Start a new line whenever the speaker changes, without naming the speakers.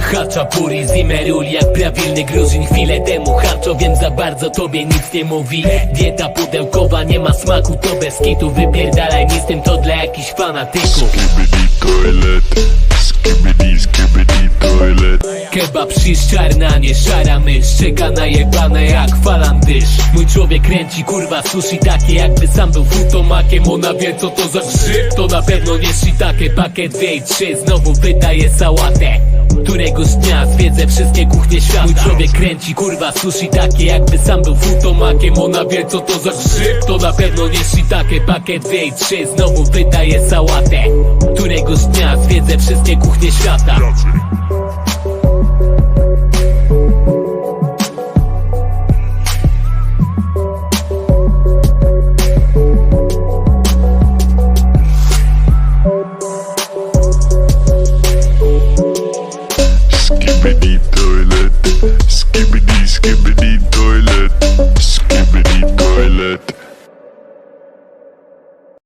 Hacza pury z imeriul jak prawilny gruzin Chwilę temu harczo, wiem za bardzo tobie nic nie mówi. Dieta pudełkowa, nie ma smaku, to bez kitu. Wypierdalaj mi z tym, to dla jakichś fanatyków.
Skibidi toilet, skibidi skibidi toilet.
Kebab shish czarna, nie szara mysz. Czeka najebane jak falandysz. Mój człowiek kręci kurwa sushi takie Jakby sam był futomakiem. Ona wie co to za grzyb. To na pewno nie shiitake Pakiet dwie i trzy Znowu wydaje sałatę Któregoś dnia zwiedzę wszystkie kuchnie świata. Mój człowiek kręci kurwa sushi takie Jakby sam był futomakiem. Ona wie co to za grzyb To na pewno nie shiitake Pakiet dwie i trzy. Znowu wydaje sałatę Któregoś dnia zwiedzę wszystkie kuchnie świata
toilet, skibidi skibidi toilet, skibidi toilet.